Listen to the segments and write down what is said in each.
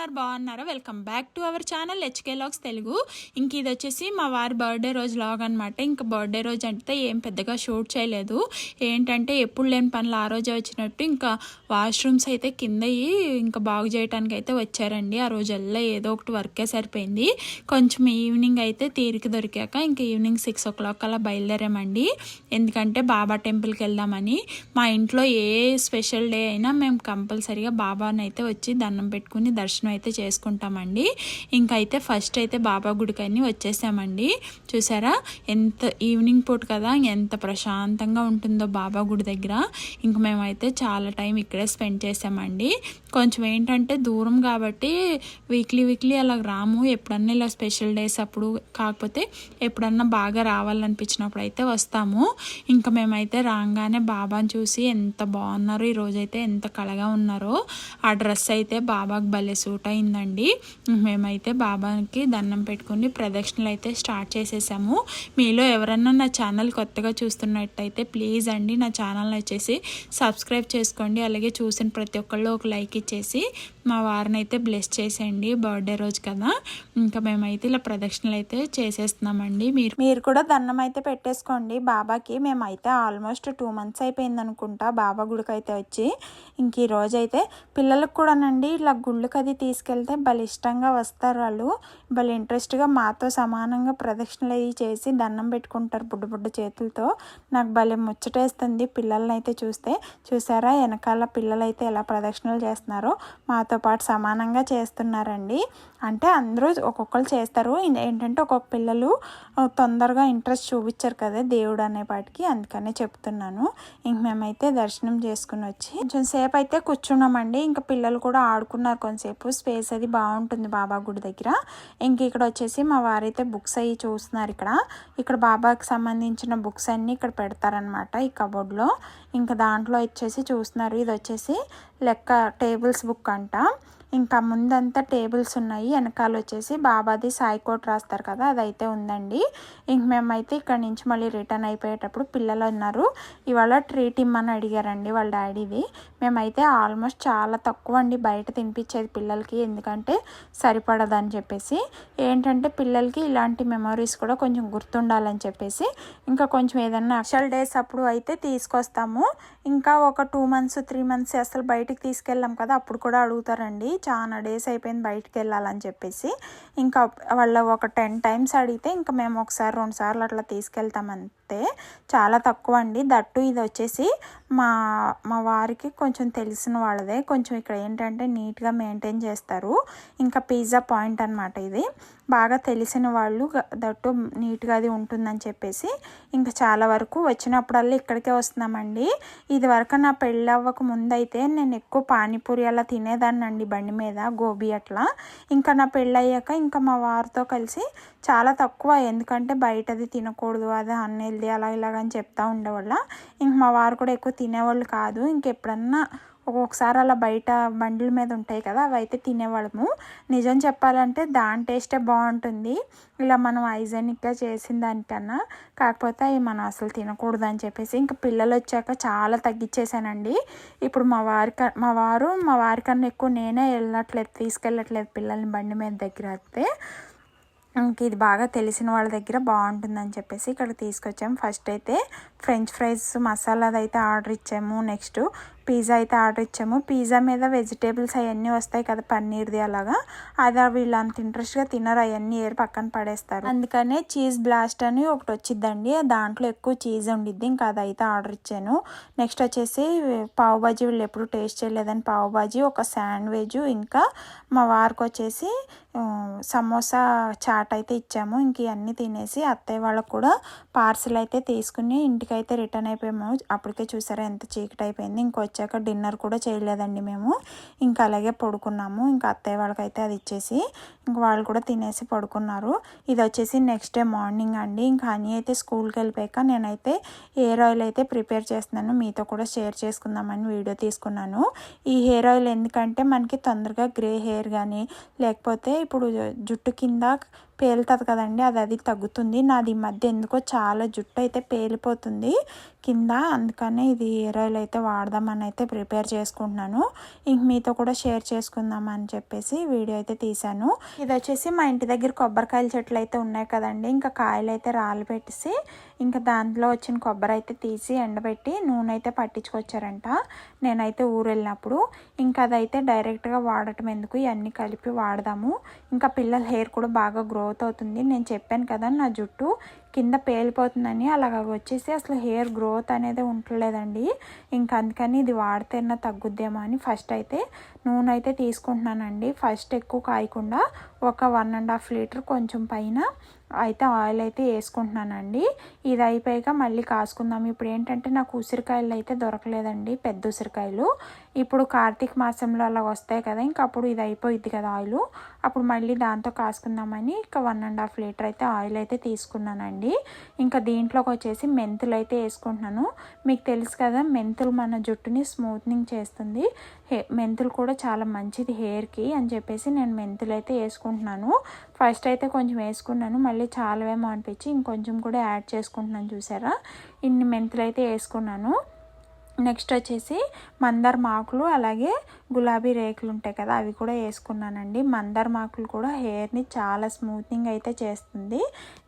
ఉన్నారు బాగున్నారా? Welcome back to our channel HK logs Telugu. ఇంక ఇది వచ్చేసి మా వారి బర్త్డే రోజు లాగ్ అనమాట ఇంకా బర్త్డే రోజు అంటే ఏం పెద్దగా షూట్ చేయలేదు. ఏంటంటే ఎప్పుడు లేని పనులు ఆ రోజే వచ్చినట్టు ఇంకా వాష్రూమ్స్ అయితే కింద ఇంకా బాగు చేయడానికి అయితే వచ్చారండి. ఆ రోజు ఏదో ఒకటి వర్కే సరిపోయింది. కొంచెం ఈవినింగ్ అయితే తీరిక దొరికాక ఇంకా ఈవినింగ్ సిక్స్ ఓ క్లాక్ అలా బయలుదేరామండి. ఎందుకంటే బాబా టెంపుల్కి వెళ్దామని. మా ఇంట్లో ఏ స్పెషల్ డే అయినా మేము కంపల్సరీగా బాబాని అయితే వచ్చి దండం పెట్టుకుని దర్శనం అయితే చేసుకుంటామండి. ఇంకైతే ఫస్ట్ అయితే బాబా గుడికి వచ్చేసామండి. చూసారా? ఎంత ఈవినింగ్ పూట కదా ఎంత ప్రశాంతంగా ఉంటుందో బాబా గుడి దగ్గర. ఇంక మేమైతే చాలా టైం ఇక్కడే స్పెండ్ చేసామండి. కొంచెం ఏంటంటే దూరం కాబట్టి వీక్లీ వీక్లీ అలా రాము. ఎప్పుడన్నా ఇలా స్పెషల్ డేస్ అప్పుడు కాకపోతే ఎప్పుడన్నా బాగా రావాలనిపించినప్పుడు అయితే వస్తాము. ఇంకా మేమైతే రాగానే బాబాని చూసి ఎంత బాగున్నారో ఈరోజైతే ఎంత కళగా ఉన్నారో. ఆ డ్రెస్ అయితే బాబాకి భలే సూట్ అయిందండి మేమైతే బాబాకి దండం పెట్టుకుని ప్రదక్షిణలు అయితే స్టార్ట్ చేసేసాము. మీలో ఎవరన్నా నా ఛానల్ కొత్తగా చూస్తున్నట్టయితే ప్లీజ్ అండి నా ఛానల్ వచ్చేసి సబ్స్క్రైబ్ చేసుకోండి. అలాగే చూసిన ప్రతి ఒక్కళ్ళు ఒక లైక్ ఇచ్చేసి మా వారిని అయితే బ్లెస్ చేసేయండి బర్త్డే రోజు కదా. ఇంకా మేమైతే ఇలా ప్రదక్షిణలు అయితే చేసేస్తున్నామండి. మీరు మీరు కూడా దండం అయితే పెట్టేసుకోండి. బాబాకి మేమైతే ఆల్మోస్ట్ టూ మంత్స్ అయిపోయింది అనుకుంటా బాబా గుడికి అయితే వచ్చి. ఇంక ఈ రోజైతే పిల్లలకు కూడానండి ఇలా గుళ్ళకి అది తీసుకెళ్తే భలే ఇష్టంగా వస్తారు వాళ్ళు. భలే ఇంట్రెస్ట్గా మాతో సమానంగా ప్రదక్షిణలు అవి చేసి దండం పెట్టుకుంటారు బుడ్డ బుడ్డ చేతులతో. నాకు భలే ముచ్చటేస్తుంది పిల్లల్ని అయితే చూస్తే. చూసారా వెనకాల పిల్లలు అయితే ఎలా ప్రదక్షిణలు చేస్తున్నారో? మాతో పాటు సమానంగా చేస్తున్నారండి. అంటే అందరూ ఒక్కొక్కరు చేస్తారు. ఏంటంటే ఒక్కొక్క పిల్లలు తొందరగా ఇంట్రెస్ట్ చూపించారు కదా దేవుడు అనే పాటికి. అందుకనే చెప్తున్నాను. ఇంక మేమైతే దర్శనం చేసుకుని వచ్చి కొంచెం సేపు అయితే కూర్చున్నామండి. ఇంకా పిల్లలు కూడా ఆడుకున్నారు కొంతసేపు. స్పేస్ అది బాగుంటుంది బాబా గుడి దగ్గర. ఇంక ఇక్కడ వచ్చేసి మా వారైతే బుక్స్ అవి చూస్తున్నారు ఇక్కడ. ఇక్కడ బాబాకి సంబంధించిన బుక్స్ అన్నీ ఇక్కడ పెడతారనమాట ఈ కబోర్డ్లో. ఇంకా దాంట్లో వచ్చేసి చూస్తున్నారు. ఇది వచ్చేసి లెక్క టేబుల్స్ బుక్ అంట. ఇంకా ముందంతా టేబుల్స్ ఉన్నాయి వెనకాల వచ్చేసి బాబాది సాయి కోట్ రాస్తారు కదా అదైతే ఉందండి. ఇంక మేమైతే ఇక్కడ నుంచి మళ్ళీ రిటర్న్ అయిపోయేటప్పుడు పిల్లలు ఉన్నారు. ఇవాళ ట్రీట్ ఇమ్మని అడిగారండి వాళ్ళ డాడీది. మేమైతే ఆల్మోస్ట్ చాలా తక్కువ అండి బయట తినిపించేది పిల్లలకి ఎందుకంటే సరిపడదని చెప్పేసి. ఏంటంటే పిల్లలకి ఇలాంటి మెమరీస్ కూడా కొంచెం గుర్తుండాలని చెప్పేసి. ఇంకా కొంచెం ఏదన్నా అక్షల్ డేస్ అప్పుడు అయితే తీసుకొస్తాము. ఇంకా ఒక టూ మంత్స్ త్రీ మంత్స్ అసలు బయటికి తీసుకెళ్ళాం కదా అప్పుడు కూడా అడుగుతారండి. చాలా డేస్ అయిపోయింది బయటికి వెళ్ళాలని చెప్పేసి. ఇంకా వాళ్ళ ఒక టెన్ టైమ్స్ అడిగితే ఇంకా మేము ఒకసారి రెండు సార్లు అట్లా తీసుకెళ్తామంతే చాలా తక్కువ అండి దట్టు ఇది వచ్చేసి మా మా వారికి కొంచెం తెలిసిన వాళ్ళదే. కొంచెం ఇక్కడ ఏంటంటే నీట్గా మెయింటైన్ చేస్తారు. ఇంకా పిజ్జా పాయింట్ అనమాట ఇది. బాగా తెలిసిన వాళ్ళు దట్టు నీట్గా అది ఉంటుందని చెప్పేసి ఇంకా చాలా వరకు వచ్చినప్పుడల్లా ఇక్కడికే వస్తున్నామండి. ఇది వరకు నా పెళ్ళి అవ్వక ముందైతే నేను ఎక్కువ పానీపూరి అలా తినేదాన్ని అండి బండి మీద గోబీ అట్లా. ఇంకా నా పెళ్ళి అయ్యాక ఇంకా మా వారితో కలిసి చాలా తక్కువ. ఎందుకంటే బయటది తినకూడదు అది హెల్దీ అలా ఇలాగని చెప్తా ఉండేవాళ్ళ. ఇంక మా వారు కూడా ఎక్కువ తినేవాళ్ళు కాదు. ఇంకెప్పుడన్నా ఒక్కొక్కసారి అలా బయట బండ్ల మీద ఉంటాయి కదా అవి అయితే తినేవాళ్ళము. నిజం చెప్పాలంటే దాని టేస్టే బాగుంటుంది. ఇలా మనం హైజెనిక్గా చేసిన దానికన్నా. కాకపోతే అవి మనం అసలు తినకూడదు అని చెప్పేసి ఇంకా పిల్లలు వచ్చాక చాలా తగ్గించేసానండి ఇప్పుడు మా వారి మా వారు మా వారికన్నా ఎక్కువ నేనే వెళ్ళట్లేదు తీసుకెళ్ళట్లేదు పిల్లల్ని బండి మీద దగ్గర అయితే. ఇంక ఇది బాగా తెలిసిన వాళ్ళ దగ్గర బాగుంటుందని చెప్పేసి ఇక్కడ తీసుకొచ్చాము ఫస్ట్ అయితే ఫ్రెంచ్ ఫ్రైస్ మసాలాది అయితే ఆర్డర్ ఇచ్చాము. నెక్స్ట్ పిజ్జా అయితే ఆర్డర్ ఇచ్చాము. పిజ్జా మీద వెజిటేబుల్స్ అవన్నీ వస్తాయి కదా పన్నీర్ది అలాగా. అది వీళ్ళు అంత ఇంట్రెస్ట్గా తినరు అవన్నీ ఏరు పక్కన పడేస్తారు. అందుకనే చీజ్ బ్లాస్ట్ అని ఒకటి వచ్చిద్దండి. దాంట్లో ఎక్కువ చీజ్ ఉండిద్ది ఇంకా అది అయితే ఆర్డర్ ఇచ్చాను. నెక్స్ట్ వచ్చేసి పావు బాజీ వీళ్ళు ఎప్పుడు టేస్ట్ చేయలేదని పావు బాజీ ఒక శాండ్విచ్ ఇంకా మా వారికి వచ్చేసి సమోసా చాట్ అయితే ఇచ్చాము. ఇంక ఇవన్నీ తినేసి అత్తయ్య వాళ్ళకు కూడా పార్సిల్ అయితే తీసుకుని ఇంటికి అయితే రిటర్న్ అయిపోయాము. అప్పటికే చూసారా ఎంత చీకటి అయిపోయింది. ఇంకో వచ్చాక డిన్నర్ కూడా చేయలేదండి మేము. ఇంకా అలాగే పడుకున్నాము. ఇంకా అత్తయ్య వాళ్ళకైతే అది ఇచ్చేసి ఇంకా వాళ్ళు కూడా తినేసి పడుకున్నారు. ఇది వచ్చేసి నెక్స్ట్ డే మార్నింగ్ అండి. ఇంకా హనీ అయితే స్కూల్కి వెళ్ళిపోయాక నేనైతే హెయిర్ ఆయిల్ అయితే ప్రిపేర్ చేస్తున్నాను. మీతో కూడా షేర్ చేసుకుందామని వీడియో తీసుకున్నాను. ఈ హెయిర్ ఆయిల్ ఎందుకంటే మనకి తొందరగా గ్రే హెయిర్ కానీ లేకపోతే ఇప్పుడు జుట్టు కింద పేలుతుంది కదండి అది అది తగ్గుతుంది. నాది ఈ మధ్య ఎందుకో చాలా జుట్టు అయితే పేలిపోతుంది. కింద అందుకనే ఇది హెయిర్ ఆయిల్ అయితే వాడదామని అయితే ప్రిపేర్ చేసుకుంటున్నాను. ఇంక మీతో కూడా షేర్ చేసుకుందాం అని చెప్పేసి వీడియో అయితే తీశాను. ఇది వచ్చేసి మా ఇంటి దగ్గర కొబ్బరికాయల చెట్లు అయితే ఉన్నాయి కదండి. ఇంకా కాయలు అయితే రాళ్ళు పెట్టేసి ఇంకా దాంట్లో వచ్చిన కొబ్బరి అయితే తీసి ఎండబెట్టి నూనె అయితే పట్టించుకొచ్చారంట. నేనైతే ఊరు వెళ్ళినప్పుడు ఇంకా అదైతే డైరెక్ట్గా వాడటం ఎందుకు? ఇవన్నీ కలిపి వాడదాము. ఇంకా పిల్లల హెయిర్ కూడా బాగా గ్రో గ్రోత్ అవుతుంది. నేను చెప్పాను కదా నా జుట్టు కింద పేలిపోతుందని అలాగ వచ్చేసి అసలు హెయిర్ గ్రోత్ అనేది ఉండలేదండి. ఇంకా అందుకని ఇది వాడితేనా తగ్గుద్దేమో అని ఫస్ట్ అయితే నూనె అయితే తీసుకుంటున్నానండి. ఫస్ట్ ఎక్కువ కాయకుండా ఒక వన్ అండ్ హాఫ్ లీటర్ కొంచెం పైన అయితే ఆయిల్ అయితే వేసుకుంటున్నానండి. ఇది అయిపోయాక మళ్ళీ కాసుకుందాం. ఇప్పుడు ఏంటంటే నాకు ఉసిరికాయలు అయితే దొరకలేదండి పెద్ద ఉసిరికాయలు. ఇప్పుడు కార్తీక మాసంలో అలా వస్తాయి కదా ఇంకా అప్పుడు ఇది అయిపోయిద్ది కదా ఆయిల్. అప్పుడు మళ్ళీ దాంతో కాసుకుందామని ఇంకా వన్ అండ్ హాఫ్ లీటర్ అయితే ఆయిల్ అయితే తీసుకున్నానండి. ఇంకా దీంట్లోకి వచ్చేసి మెంతులు అయితే వేసుకుంటున్నాను. మీకు తెలుసు కదా మెంతులు మన జుట్టుని స్మూత్నింగ్ చేస్తుంది. మెంతులు కూడా చాలా మంచిది హెయిర్కి అని చెప్పేసి నేను మెంతులు అయితే వేసుకుంటున్నాను. ఫస్ట్ అయితే కొంచెం వేసుకున్నాను మళ్ళీ చాలావేమో అనిపించి ఇంకొంచెం కూడా యాడ్ చేసుకుంటున్నాను చూసారా? ఇన్ని మెంతులు అయితే వేసుకున్నాను. నెక్స్ట్ వచ్చేసి మందరమాకులు అలాగే గులాబీ రేకులు ఉంటాయి కదా అవి కూడా వేసుకున్నానండి. మందరమాకులు కూడా హెయిర్ని చాలా స్మూత్నింగ్ అయితే చేస్తుంది.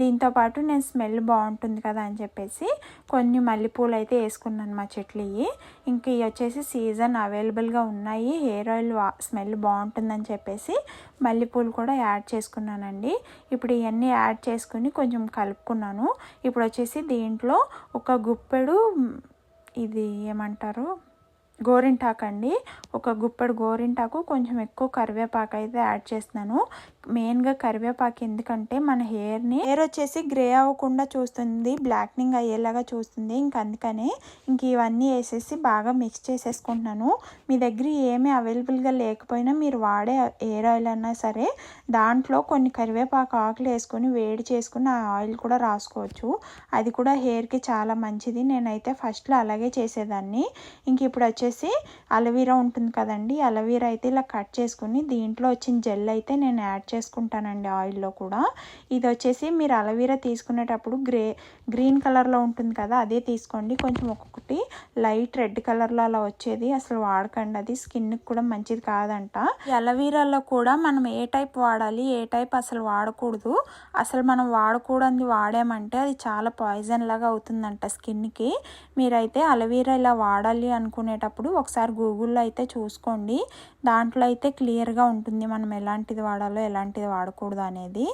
దీంతోపాటు నేను స్మెల్ బాగుంటుంది కదా అని చెప్పేసి కొన్ని మల్లెపూలు అయితే వేసుకున్నాను మా చెట్లు ఇవి. ఇంక ఇవి వచ్చేసి సీజన్ అవైలబుల్గా ఉన్నాయి. హెయిర్ ఆయిల్ స్మెల్ బాగుంటుందని చెప్పేసి మల్లెపూలు కూడా యాడ్ చేసుకున్నానండి. ఇప్పుడు ఇవన్నీ యాడ్ చేసుకుని కొంచెం కలుపుకున్నాను. ఇప్పుడు వచ్చేసి దీంట్లో ఒక గుప్పెడు ఇది ఏమంటారు? గోరింటాకు అండి. ఒక గుప్పెడు గోరింటాకు కొంచెం ఎక్కువ కరివేపాకు అయితే యాడ్ చేస్తున్నాను. మెయిన్గా కరివేపాకు ఎందుకంటే మన హెయిర్ని హెయిర్ వచ్చేసి గ్రే అవ్వకుండా చూస్తుంది బ్లాక్నింగ్ అయ్యేలాగా చూస్తుంది. ఇంక అందుకనే ఇంక ఇవన్నీ వేసేసి బాగా మిక్స్ చేసేసుకుంటున్నాను. మీ దగ్గర ఏమీ అవైలబుల్గా లేకపోయినా మీరు వాడే హెయిర్ ఆయిల్ అన్నా సరే దాంట్లో కొన్ని కరివేపాకు ఆకులు వేసుకొని వేడి చేసుకుని ఆ ఆయిల్ కూడా రాసుకోవచ్చు. అది కూడా హెయిర్కి చాలా మంచిది. నేనైతే ఫస్ట్లో అలాగే చేసేదాన్ని. ఇంక ఇప్పుడు వచ్చేసి అలవీరా ఉంటుంది కదండి అలవీరా అయితే ఇలా కట్ చేసుకుని దీంట్లో వచ్చిన జెల్ అయితే నేను యాడ్ చేసుకుంటానండి ఆయిల్లో కూడా. ఇది వచ్చేసి మీరు అలవీరా తీసుకునేటప్పుడు గ్రే గ్రీన్ కలర్లో ఉంటుంది కదా అదే తీసుకోండి. కొంచెం ఒక్కొక్కటి లైట్ రెడ్ కలర్లో అలా వచ్చేది. అసలు వాడకండి అది. స్కిన్కి కూడా మంచిది కాదంట. ఈ అలవీరాలో కూడా మనం ఏ టైప్ వాడాలి ఏ టైప్ అసలు వాడకూడదు. అసలు మనం వాడకూడదు వాడామంటే అది చాలా పాయిజన్ లాగా అవుతుందంట స్కిన్కి. మీరైతే అలవీరా ఇలా వాడాలి అనుకునేటప్పుడు ఒకసారి గూగుల్లో అయితే చూసుకోండి. దాంట్లో అయితే క్లియర్గా ఉంటుంది మనం ఎలాంటిది వాడాలో ఎలాంటి ఎలాంటిది వాడకూడదు అనేది.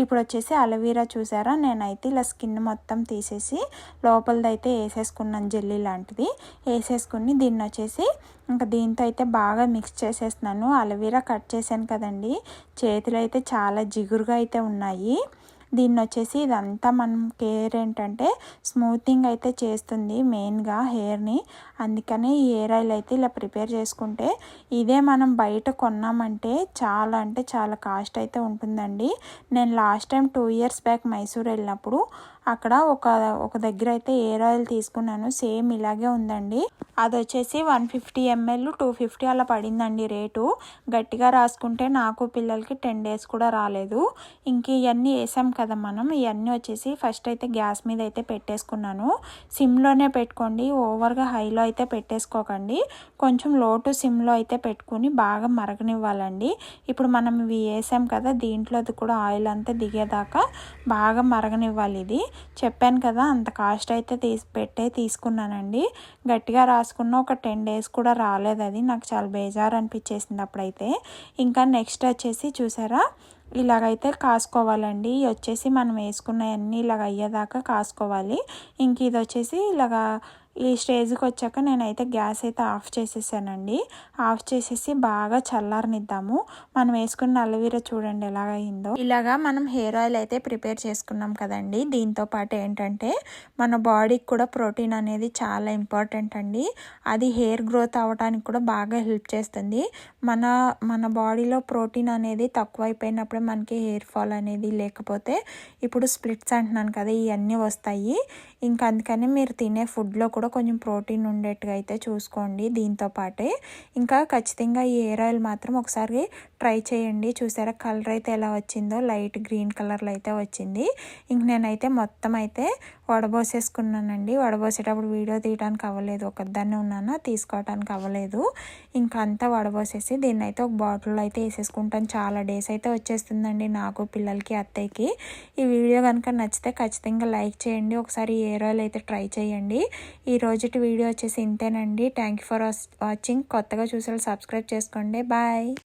ఇప్పుడు వచ్చేసి అలవీరా చూసారా? నేనైతే ఇలా స్కిన్ మొత్తం తీసేసి లోపలది అయితే వేసేసుకున్నాను జెల్లీ లాంటిది. వేసేసుకుని దీన్ని వచ్చేసి ఇంకా దీంతో అయితే బాగా మిక్స్ చేసేస్తున్నాను. అలవీరా కట్ చేశాను కదండి. చేతులు అయితే చాలా జిగురుగా అయితే ఉన్నాయి. దీన్ని వచ్చేసి ఇదంతా మనం కేర్ ఏంటంటే స్మూతింగ్ అయితే చేస్తుంది మెయిన్గా హెయిర్ని. అందుకనే ఈ హెయిర్ ఆయిల్ అయితే ఇలా ప్రిపేర్ చేసుకుంటే ఇదే మనం బయట కొన్నామంటే చాలా అంటే చాలా కాస్ట్ అయితే ఉంటుందండి. నేను last time two years back Mysore వెళ్ళినప్పుడు అక్కడ ఒక ఒక దగ్గర అయితే హెయిర్ ఆయిల్ తీసుకున్నాను. సేమ్ ఇలాగే ఉందండి. అది వచ్చేసి one fifty ML two fifty అలా పడిందండి రేటు. గట్టిగా రాసుకుంటే నాకు పిల్లలకి టెన్ డేస్ కూడా రాలేదు. ఇంక ఇవన్నీ వేసాం కదా మనం ఇవన్నీ వచ్చేసి ఫస్ట్ అయితే గ్యాస్ మీద అయితే పెట్టేసుకున్నాను. సిమ్లోనే పెట్టుకోండి ఓవర్గా హైలో అయితే పెట్టేసుకోకండి. కొంచెం లో టు సిమ్లో అయితే పెట్టుకుని బాగా మరగనివ్వాలండి. ఇప్పుడు మనం ఇవి వేసాం కదా దీంట్లోది కూడా ఆయిల్ అంతా దిగేదాకా బాగా మరగనివ్వాలి ఇది. చెప్పాను కదా అంత కాస్ట్ అయితే తీసి పెట్టే తీసుకున్నానండి. గట్టిగా రాసుకున్న ఒక టెన్ డేస్ కూడా రాలేదు అది. నాకు చాలా బేజారు అనిపించేసింది అప్పుడైతే. ఇంకా నెక్స్ట్ వచ్చేసి చూసారా ఇలాగైతే కాసుకోవాలండి. వచ్చేసి మనం వేసుకున్నవన్నీ ఇలాగ అయ్యేదాకా కాసుకోవాలి. ఇంక ఇది వచ్చేసి ఇలాగా ఈ స్టేజ్కి వచ్చాక నేనైతే గ్యాస్ అయితే ఆఫ్ చేసేసానండి. ఆఫ్ చేసేసి బాగా చల్లారనిద్దాము. మనం వేసుకున్న అలవీరా చూడండి ఎలాగ అయిందో ఇలాగా మనం హెయిర్ ఆయిల్ అయితే ప్రిపేర్ చేసుకున్నాం కదండి. దీంతో పాటు ఏంటంటే మన బాడీకి కూడా ప్రోటీన్ అనేది చాలా ఇంపార్టెంట్ అండి. అది హెయిర్ గ్రోత్ అవ్వడానికి కూడా బాగా హెల్ప్ చేస్తుంది. మన మన బాడీలో ప్రోటీన్ అనేది తక్కువైపోయినప్పుడు మనకి హెయిర్ ఫాల్ అనేది లేకపోతే ఇప్పుడు స్ప్లిట్స్ అంటున్నాను కదా ఇవన్నీ వస్తాయి. ఇంకా అందుకని మీరు తినే ఫుడ్లో కూడా కూడా కొంచెం ప్రోటీన్ ఉండేట్టుగా అయితే చూసుకోండి దీంతో పాటే. ఇంకా ఖచ్చితంగా ఈ హెయిర్ ఆయిల్ మాత్రం ఒకసారి ట్రై చేయండి. చూసారా కలర్ అయితే ఎలా వచ్చిందో? లైట్ గ్రీన్ కలర్లో అయితే వచ్చింది. ఇంక నేనైతే మొత్తం అయితే వడబోసేసుకున్నానండి. వడబోసేటప్పుడు వీడియో తీయడానికి అవ్వలేదు. ఒకదాన్నే ఉన్నాను? తీసుకోవడానికి అవ్వలేదు. ఇంకా అంతా వడబోసేసి దీన్ని అయితే ఒక బాటిల్లో అయితే వేసేసుకుంటాను. చాలా డేస్ అయితే వచ్చేస్తుందండి నాకు పిల్లలకి అత్తయ్యకి. ఈ వీడియో కనుక నచ్చితే ఖచ్చితంగా లైక్ చేయండి. ఒకసారి ఏ రోజులు అయితే ట్రై చేయండి. ఈ రోజుటి వీడియో వచ్చేసి ఇంతేనండి. Thank you for watching. కొత్తగా చూసే సబ్స్క్రైబ్ చేసుకోండి. బాయ్.